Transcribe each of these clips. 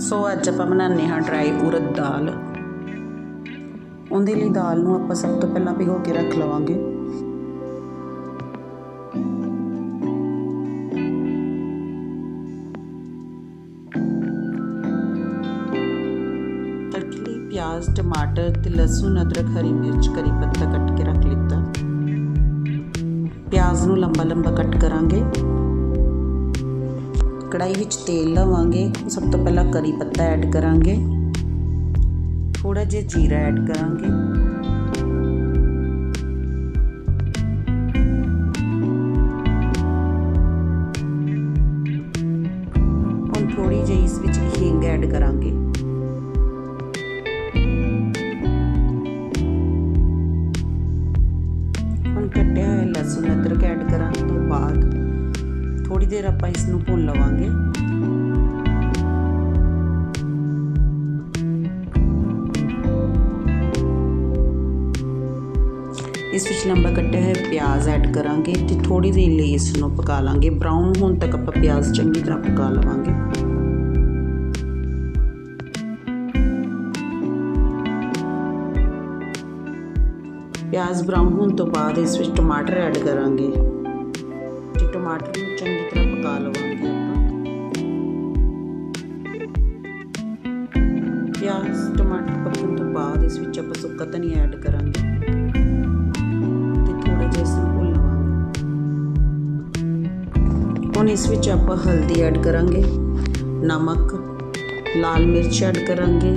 ਸੋ ਅੱਜ ਆਪਾਂ ਬਣਾਉਂਦੇ ਹਾਂ ਡਰਾਈ ਉਰਦ ਦਾਲ। ਉਹਦੇ ਲਈ ਦਾਲ ਨੂੰ ਆਪਾਂ ਸਭ ਤੋਂ ਪਹਿਲਾਂ ਭਿਗੋ ਕੇ ਰੱਖ ਲਵਾਂਗੇ। ਤੜਕੇ ਪਿਆਜ਼, ਟਮਾਟਰ ਤੇ ਲਸਣ, ਅਦਰਕ, ਹਰੀ ਮਿਰਚ, ਕਰੀ ਪੱਤਾ ਕੱਟ ਕੇ ਰੱਖ ਲਿੱਤਾ। ਪਿਆਜ਼ ਨੂੰ ਲੰਬਾ ਲੰਬਾ ਕੱਟ ਕਰਾਂਗੇ। ਕੜਾਈ ਵਿੱਚ ਤੇਲ ਲਵਾਂਗੇ। ਸਭ ਤੋਂ ਪਹਿਲਾਂ ਕਰੀ ਪੱਤਾ ਐਡ ਕਰਾਂਗੇ। ਥੋੜਾ ਜਿਹਾ ਜੀਰਾ ਐਡ ਕਰਾਂਗੇ। ਹੁਣ ਥੋੜੀ ਜਿਹੀ ਇਸ ਵਿੱਚ ਹਿੰਗ ਐਡ ਕਰਾਂਗੇ। ਹੁਣ ਕੱਟਿਆ ਹੋਇਆ ਲਸਣ ਅਦਰਕ ਐਡ ਕਰਨ ਤੋਂ ਬਾਅਦ। ਦੇਰ ਆਪਾਂ ਇਸ ਨੂੰ ਭੁੰਨ ਲਵਾਂਗੇ। ਇਸ ਵਿੱਚ ਲੰਬਾ ਕੱਟਿਆ ਹੋਇਆ ਪਿਆਜ਼ ਐਡ ਕਰਾਂਗੇ ਤੇ ਥੋੜੀ ਦੇਰ ਲਈ ਇਸ ਨੂੰ ਪਕਾ ਲਾਂਗੇ। ਬ੍ਰਾਊਨ ਹੋਣ ਤੱਕ ਆਪਾਂ ਪਿਆਜ਼ ਚੰਗੀ ਤਰ੍ਹਾਂ ਪਕਾ ਲਵਾਂਗੇ। ਪਿਆਜ਼ ਬ੍ਰਾਊਨ ਹੋਣ ਤੋਂ ਬਾਅਦ ਇਸ ਵਿੱਚ ਟਮਾਟਰ ਐਡ ਕਰਾਂਗੇ। ਤੇ ਟਮਾਟਰ ਨੂੰ ਚੰਗੀ ਤਰ੍ਹਾਂ ਪਕਾ ਲਵਾਂਗੇ ਆਪਾਂ। ਪਿਆਜ਼, ਟਮਾਟਰ, ਪੱਕਣ ਤੋਂ ਬਾਅਦ ਇਸ ਵਿੱਚ ਆਪਾਂ ਸੁੱਕਾ ਧਨੀਆ ਐਡ ਕਰਾਂਗੇ। ਤੇ ਥੋੜਾ ਜਿਹਾ ਇਸ ਨੂੰ ਭੁੰਨ ਲਵਾਂਗੇ। ਹੁਣ ਇਸ ਵਿੱਚ ਆਪਾਂ ਹਲਦੀ ਐਡ ਕਰਾਂਗੇ, ਨਮਕ, ਲਾਲ ਮਿਰਚ ਐਡ ਕਰਾਂਗੇ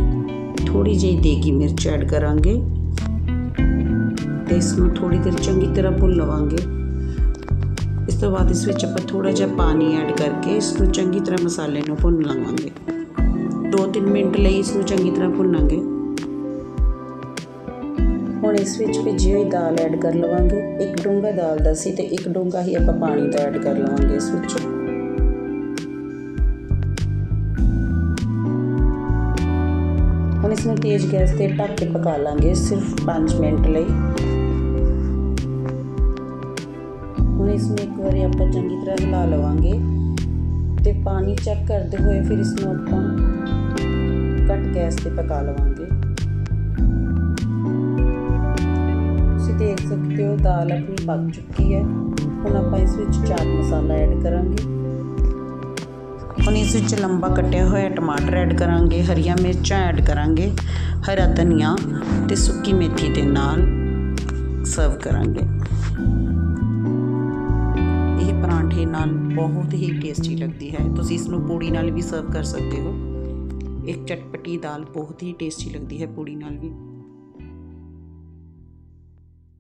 ਥੋੜੀ ਜਿਹੀ ਦੇਗੀ ਮਿਰਚ ਐਡ ਕਰਾਂਗੇ। ਤੇ ਇਸ ਨੂੰ ਥੋੜੀ ਦੇਰ ਚੰਗੀ ਤਰ੍ਹਾਂ ਭੁੰਨ ਲਵਾਂਗੇ। ਇਸ ਤੋਂ ਬਾਅਦ ਇਸ ਵਿੱਚ ਆਪਾਂ ਥੋੜਾ ਜਿਹਾ ਪਾਣੀ ਐਡ ਕਰਕੇ ਇਸ ਨੂੰ ਚੰਗੀ ਤਰ੍ਹਾਂ ਮਸਾਲੇ ਨੂੰ ਭੁੰਨ ਲਵਾਂਗੇ। 2-3 ਮਿੰਟ ਲਈ ਇਸ ਨੂੰ ਚੰਗੀ ਤਰ੍ਹਾਂ ਭੁੰਨਾਂਗੇ। ਹੁਣ ਇਸ ਵਿੱਚ ਭਿੱਜੀ ਹੋਈ ਦਾਲ ਐਡ ਕਰ ਲਵਾਂਗੇ। ਇੱਕ ਡੂੰਘਾ ਦਾਲ ਦਾ ਸੀ ਤੇ ਇੱਕ ਡੂੰਘਾ ਹੀ ਆਪਾਂ ਪਾਣੀ ਦਾ ਐਡ ਕਰ ਲਵਾਂਗੇ ਇਸ ਵਿੱਚ। ਹੁਣ ਇਸ ਨੂੰ ਤੇਜ਼ ਗੈਸ ਤੇ ਢੱਕ ਕੇ ਪਕਾ ਲਾਂਗੇ ਸਿਰਫ 5 ਮਿੰਟ ਲਈ। ਹੁਣ ਇਸ ਨੂੰ ਇੱਕ ਵਾਰੀ ਆਪਾਂ ਚੰਗੀ ਤਰ੍ਹਾਂ ਹਿਲਾ ਲਵਾਂਗੇ ਤੇ ਪਾਣੀ ਚੈੱਕ ਕਰਦੇ ਹੋਏ ਫਿਰ ਇਸ ਨੂੰ ਆਪਾਂ ਘੱਟ ਗੈਸ ਤੇ ਪਕਾ ਲਵਾਂਗੇ। ਤੁਸੀਂ ਦੇਖ ਸਕਦੇ ਹੋ ਦਾਲ ਆਪਣੀ ਪੱਕ ਚੁੱਕੀ ਹੈ। ਹੁਣ ਆਪਾਂ ਇਸ ਵਿੱਚ ਚਾਟ ਮਸਾਲਾ ਐਡ ਕਰਾਂਗੇ। ਹੁਣ ਇਸ ਵਿੱਚ ਲੰਬਾ ਕੱਟਿਆ ਹੋਇਆ ਟਮਾਟਰ ਐਡ ਕਰਾਂਗੇ, ਹਰੀਆਂ ਮਿਰਚਾਂ ਐਡ ਕਰਾਂਗੇ, ਹਰਾ ਧਨੀਆ ਤੇ ਸੁੱਕੀ ਮੇਥੀ ਦੇ ਨਾਲ ਸਰਵ ਕਰਾਂਗੇ। ਪਰਾਂਠੇ ਨਾਲ ਬਹੁਤ ਹੀ ਟੇਸਟੀ ਲੱਗਦੀ ਹੈ। ਤੁਸੀਂ ਇਸ ਨੂੰ ਪੂੜੀ ਨਾਲ ਵੀ ਸਰਵ ਕਰ ਸਕਦੇ ਹੋ। ਇੱਕ ਚਟਪਟੀ ਦਾਲ ਬਹੁਤ ਹੀ ਟੇਸਟੀ ਲੱਗਦੀ ਹੈ ਪੂੜੀ ਨਾਲ ਵੀ।